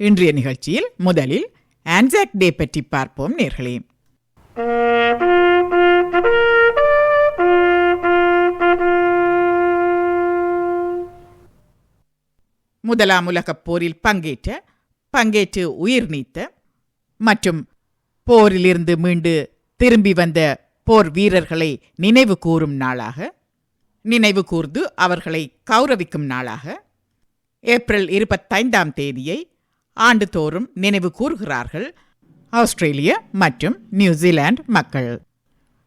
இன்றைய நிகழ்ச்சியில் முதலில் ஆன்சாக் டே பற்றி பார்ப்போம் நேர்களே. முதலாம் உலகப் போரில் பங்கேற்ற பங்கேற்று உயிர் நீத்த மற்றும் போரிலிருந்து மீண்டு திரும்பி வந்த போர் வீரர்களை நினைவு கூறும் நாளாக நினைவு கூர்ந்து அவர்களை கௌரவிக்கும் நாளாக ஏப்ரல் இருபத்தைந்தாம் தேதியை ஆண்டுதோறும் நினைவு கூறுகிறார்கள். ஆஸ்திரேலிய மற்றும் நியூசிலாந்து மக்கள்.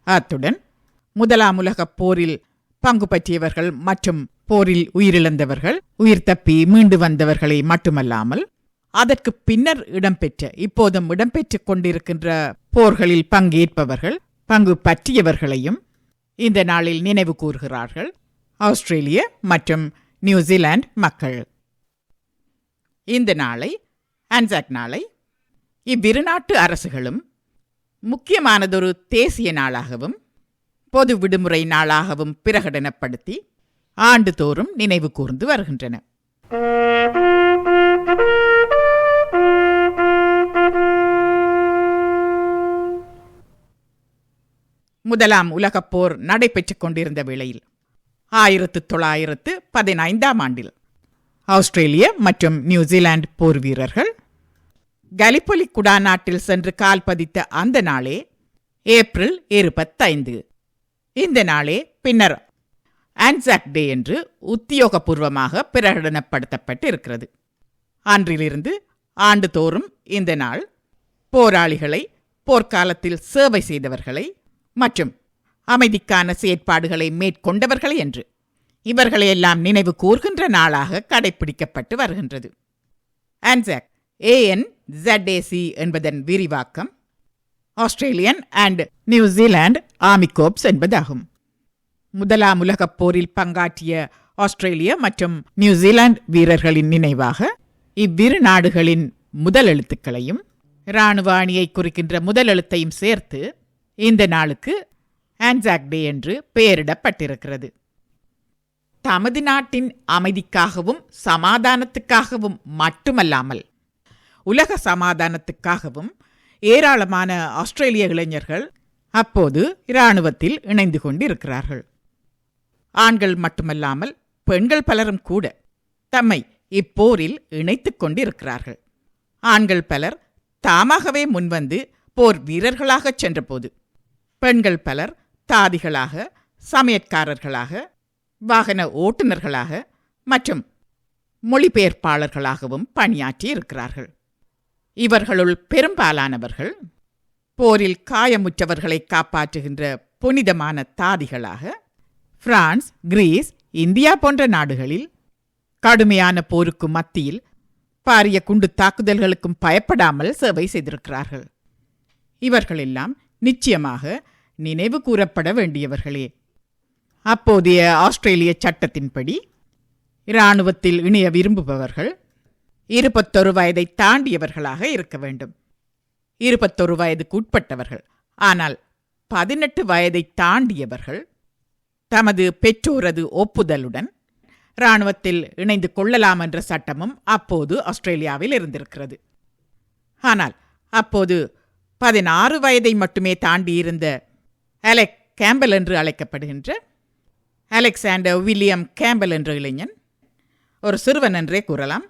அத்துடன் முதலாம் உலகப் போரில் பங்கு பற்றியவர்கள் மற்றும் போரில் உயிரிழந்தவர்கள் உயிர் தப்பி மீண்டு வந்தவர்களை மட்டுமல்லாமல் அதற்கு பின்னர் இடம்பெற்ற இப்போதும் இடம்பெற்றுக் கொண்டிருக்கின்ற போர்களில் பங்கேற்பவர்கள் பங்கு பற்றியவர்களையும் இந்த நாளில் நினைவு கூறுகிறார்கள். ஆஸ்திரேலிய மற்றும் நியூசிலாந்து மக்கள். இந்த நாளை அன்சாக் நாளை. இவ்விரு நாட்டு அரசுகளும் முக்கியமானதொரு தேசிய நாளாகவும் பொது விடுமுறை நாளாகவும் பிரகடனப்படுத்தி ஆண்டுதோறும் நினைவு கூர்ந்து வருகின்றன. முதலாம் உலகப்போர் நடைபெற்றுக் கொண்டிருந்த வேளையில் ஆயிரத்து தொள்ளாயிரத்து பதினைந்தாம் ஆண்டில் ஆஸ்திரேலிய மற்றும் நியூசிலாந்து போர் வீரர்கள் கலிப்பொலி குடாநாட்டில் சென்று கால் பதித்த அந்த நாளே ஏப்ரல் இருபத்தைந்து. இந்த நாளே பின்னர் ஆன்சாக் டே என்று உத்தியோகபூர்வமாக பிரகடனப்படுத்தப்பட்டு இருக்கிறது அன்றிலிருந்து ஆண்டுதோறும் இந்த நாள் போராளிகளை போர்க்காலத்தில் சேவை செய்தவர்களை மற்றும் அமைதிக்கான செயற்பாடுகளை மேற்கொண்டவர்களை என்று இவர்களையெல்லாம் நினைவு கூர்கின்ற நாளாக கடைபிடிக்கப்பட்டு வருகின்றது. ஆன்சாக் ஏஎன் ZAC என்பதன் விரிவாக்கம் ஆஸ்திரேலியன் அண்ட் நியூசிலாந்து ஆமிகோப்ஸ் என்பதாகும். முதலாம் உலகப் போரில் பங்காற்றிய ஆஸ்திரேலிய மற்றும் நியூசிலாந்து வீரர்களின் நினைவாக இவ்விரு நாடுகளின் முதல் எழுத்துக்களையும் இராணுவ அணியை குறிக்கின்ற முதல் எழுத்தையும் சேர்த்து இந்த நாளுக்கு ஆன்சாக் டே என்று பெயரிடப்பட்டிருக்கிறது. தமது நாட்டின் அமைதிக்காகவும் சமாதானத்துக்காகவும் மட்டுமல்லாமல் உலக சமாதானத்துக்காகவும் ஏராளமான ஆஸ்திரேலிய இளைஞர்கள் அப்போது இராணுவத்தில் இணைந்து கொண்டிருக்கிறார்கள். ஆண்கள் மட்டுமல்லாமல் பெண்கள் பலரும் கூட தம்மை இப்போரில் இணைத்துக் கொண்டிருக்கிறார்கள். ஆண்கள் பலர் தாமாகவே முன்வந்து போர் வீரர்களாகச் சென்றபோது பெண்கள் பலர் தாதிகளாக சமையற்காரர்களாக வாகன ஓட்டுநர்களாக மற்றும் மொழிபெயர்ப்பாளர்களாகவும் பணியாற்றி இருக்கிறார்கள் இவர்களுள் பெரும்பாலானவர்கள் போரில் காயமுற்றவர்களை காப்பாற்றுகின்ற புனிதமான தாதிகளாக பிரான்ஸ் கிரீஸ் இந்தியா போன்ற நாடுகளில் கடுமையான போருக்கு மத்தியில் பாரிய குண்டு தாக்குதல்களுக்கும் பயப்படாமல் சேவை செய்திருக்கிறார்கள். இவர்களெல்லாம் நிச்சயமாக நினைவு கூறப்பட வேண்டியவர்களே. அப்போதைய ஆஸ்திரேலிய சட்டத்தின்படி இராணுவத்தில் இணைய விரும்புபவர்கள் இருபத்தொரு வயதை தாண்டியவர்களாக இருக்க வேண்டும். இருபத்தொரு வயதுக்கு உட்பட்டவர்கள். ஆனால் பதினெட்டு வயதை தாண்டியவர்கள் தமது பெற்றோரது ஒப்புதலுடன் இராணுவத்தில் இணைந்து கொள்ளலாம் என்ற சட்டமும் அப்போது ஆஸ்திரேலியாவில் இருந்திருக்கிறது. ஆனால் அப்போது பதினாறு வயதை மட்டுமே தாண்டியிருந்த அலெக் கேம்பல் என்று அழைக்கப்படுகின்ற அலெக்சாண்டர் வில்லியம் கேம்பல் என்ற இளைஞன் ஒரு சிறுவன் என்றே கூறலாம்.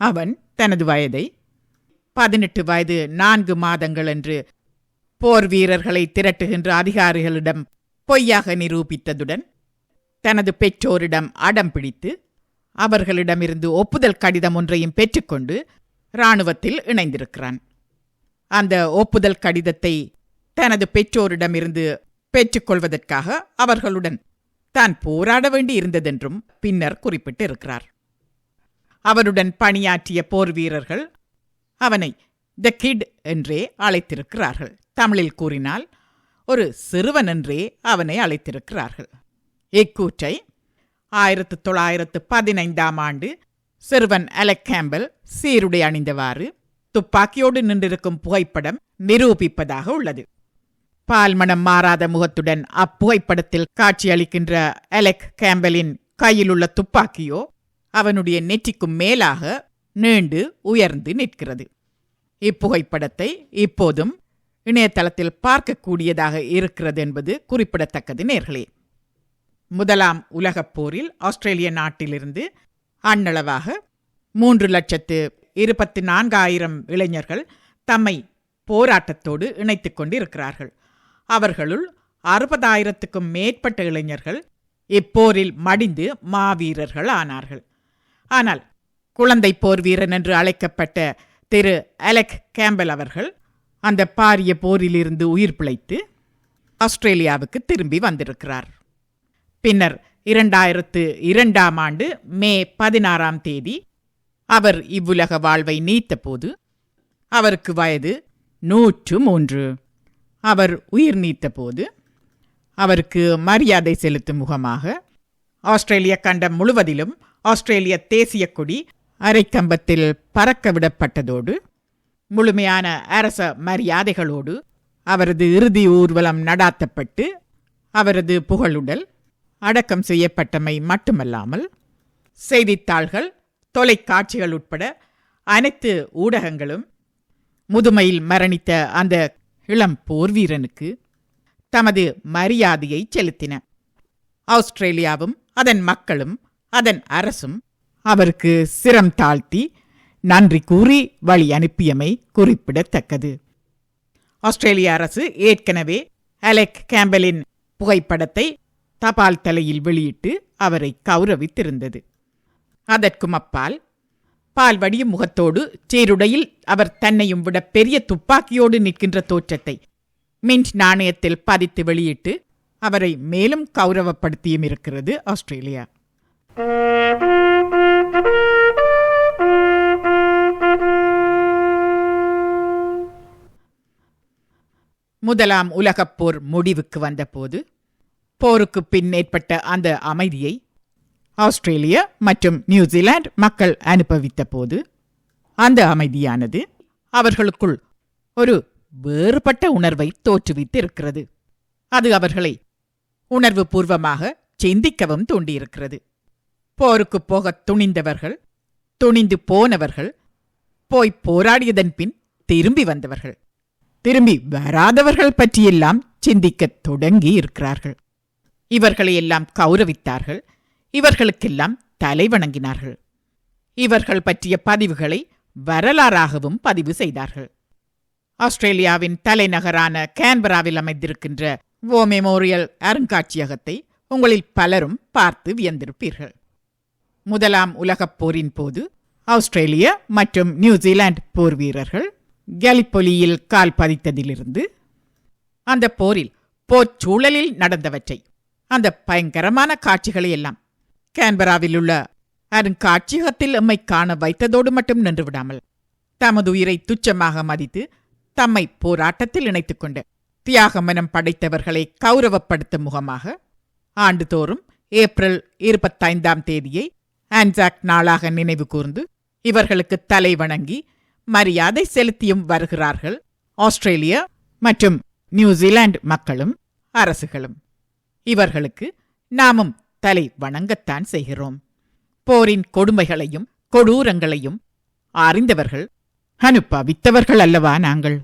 அவன் தனது வயதை பதினெட்டு வயது நான்கு மாதங்கள் என்று போர் வீரர்களை திரட்டுகின்ற அதிகாரிகளிடம் பொய்யாக நிரூபித்ததுடன் தனது பெற்றோரிடம் அடம் பிடித்து அவர்களிடமிருந்து ஒப்புதல் கடிதம் ஒன்றையும் பெற்றுக்கொண்டு இராணுவத்தில் இணைந்திருக்கிறான். அந்த ஒப்புதல் கடிதத்தை தனது பெற்றோரிடமிருந்து பெற்றுக்கொள்வதற்காக அவர்களுடன் தான் போராட வேண்டி இருந்ததென்றும் பின்னர் குறிப்பிட்டிருக்கிறார். அவருடன் பணியாற்றிய போர் வீரர்கள் அவனை த கிட் என்றே அழைத்திருக்கிறார்கள். தமிழில் கூறினால் ஒரு சிறுவன் என்றே அவனை அழைத்திருக்கிறார்கள். இக்கூற்றை ஆயிரத்து தொள்ளாயிரத்து பதினைந்தாம் ஆண்டு சிறுவன் அலெக் கேம்பல் சீருடை அணிந்தவாறு துப்பாக்கியோடு நின்றிருக்கும் புகைப்படம் நிரூபிப்பதாக உள்ளது. பால்மணம் மாறாத முகத்துடன் அப்புகைப்படத்தில் காட்சியளிக்கின்ற அலெக் கேம்பலின் கையிலுள்ள துப்பாக்கியோ அவனுடைய நெற்றிக்கும் மேலாக நீண்டு உயர்ந்து நிற்கிறது. இப்புகைப்படத்தை இப்போதும் இணையதளத்தில் பார்க்கக்கூடியதாக இருக்கிறது என்பது குறிப்பிடத்தக்கது நேர்களே. முதலாம் உலகப் போரில் ஆஸ்திரேலிய நாட்டிலிருந்து அண்ணளவாக மூன்று லட்சத்து இருபத்தி நான்காயிரம் இளைஞர்கள் தம்மை போராட்டத்தோடு இணைத்துக் கொண்டிருக்கிறார்கள். அவர்களுள் அறுபதாயிரத்துக்கும் மேற்பட்ட இளைஞர்கள் இப்போரில் மடிந்து மாவீரர்கள் ஆனார்கள் ஆனால் குழந்தை போர் வீரன் என்று அழைக்கப்பட்ட திரு அலெக் கேம்பல் அவர்கள் அந்த பாரிய போரிலிருந்து உயிர் பிழைத்து ஆஸ்திரேலியாவுக்கு திரும்பி வந்திருக்கிறார். பின்னர் இரண்டாயிரத்து இரண்டாம் ஆண்டு மே பதினாறாம் தேதி அவர் இவ்வுலக வாழ்வை நீத்தபோது அவருக்கு வயது நூற்று மூன்று. அவர் உயிர் நீத்தபோது அவருக்கு மரியாதை செலுத்தும் முகமாக ஆஸ்திரேலிய கண்டம் முழுவதிலும் ஆஸ்திரேலிய தேசிய கொடி அரைக்கம்பத்தில் பறக்க விடப்பட்டதோடு முழுமையான அரச மரியாதைகளோடு அவரது இறுதி ஊர்வலம் நடாத்தப்பட்டு அவரது புகழுடல் அடக்கம் செய்யப்பட்டமை மட்டுமல்லாமல் செய்தித்தாள்கள் தொலைக்காட்சிகள் உட்பட அனைத்து ஊடகங்களும் முதுமையில் மரணித்த அந்த இளம் போர் வீரனுக்கு தமது மரியாதையை செலுத்தின. ஆஸ்திரேலியாவும் அதன் மக்களும் அதன் அரசும் அவருக்கு சிரம் தாழ்த்தி நன்றி கூறி வழி அனுப்பியமை குறிப்பிடத்தக்கது. ஆஸ்திரேலிய அரசு ஏற்கனவே அலெக் கேம்பலின் புகைப்படத்தை தபால் தலையில் வெளியிட்டு அவரை கௌரவித்திருந்தது. அதற்கும் அப்பால் பால் வடியும் முகத்தோடு சீருடையில் அவர் தன்னையும் விட பெரிய துப்பாக்கியோடு நிற்கின்ற தோற்றத்தை மின்ட் நாணயத்தில் பதித்து வெளியிட்டு அவரை மேலும் கௌரவப்படுத்தியும் இருக்கிறது ஆஸ்திரேலியா. முதலாம் உலகப் போர் முடிவுக்கு வந்தபோது போருக்கு பின் ஏற்பட்ட அந்த அமைதியை ஆஸ்திரேலியா மற்றும் நியூசிலாந்து மக்கள் அனுபவித்த போது அந்த அமைதியானது அவர்களுக்குள் ஒரு வேறுபட்ட உணர்வை தோற்றுவித்து இருக்கிறது அது அவர்களை உணர்வு பூர்வமாக சிந்திக்கவும் தூண்டியிருக்கிறது. போருக்கு போகத் துணிந்தவர்கள் துணிந்து போனவர்கள் போய் போராடியதன் பின் திரும்பி வந்தவர்கள். திரும்பி வராதவர்கள் பற்றியெல்லாம் சிந்திக்கத் தொடங்கி இருக்கிறார்கள் இவர்களையெல்லாம் கௌரவித்தார்கள். இவர்களுக்கெல்லாம் தலை வணங்கினார்கள். இவர்கள் பற்றிய பதிவுகளை வரலாறாகவும் பதிவு செய்தார்கள். ஆஸ்திரேலியாவின் தலைநகரான கேன்பராவில் அமைந்திருக்கின்ற வோ மெமோரியல் அருங்காட்சியகத்தை உங்களில் பலரும் பார்த்து வியந்திருப்பீர்கள். முதலாம் உலகப் போரின் போது ஆஸ்திரேலிய மற்றும் நியூசிலாந்து போர் வீரர்கள் கலிப்பொலியில் கால் பதித்ததிலிருந்து அந்த போரில் போர்ச்சூழலில் நடந்தவற்றை அந்த பயங்கரமான காட்சிகளை எல்லாம் கேன்பராவில் உள்ள அருங்காட்சியகத்தில் எம்மை காண வைத்ததோடு மட்டும் நின்று விடாமல் தமது உயிரை துச்சமாக மதித்து தம்மை போராட்டத்தில் இணைத்துக் கொண்ட தியாகமனம் படைத்தவர்களை கௌரவப்படுத்தும் முகமாக ஆண்டுதோறும் ஏப்ரல் இருபத்தைந்தாம் தேதியை ஆன்சாக் நாளாக நினைவு கூர்ந்து இவர்களுக்கு தலை வணங்கி மரியாதை செலுத்தியும் வருகிறார்கள் ஆஸ்திரேலிய மற்றும் நியூசிலாந்து மக்களும் அரசுகளும். இவர்களுக்கு நாமும் தலை வணங்கத்தான் செய்கிறோம். போரின் கொடுமைகளையும் கொடூரங்களையும் அறிந்தவர்கள் அனுபவித்தவர்கள் அல்லவா நாங்கள்?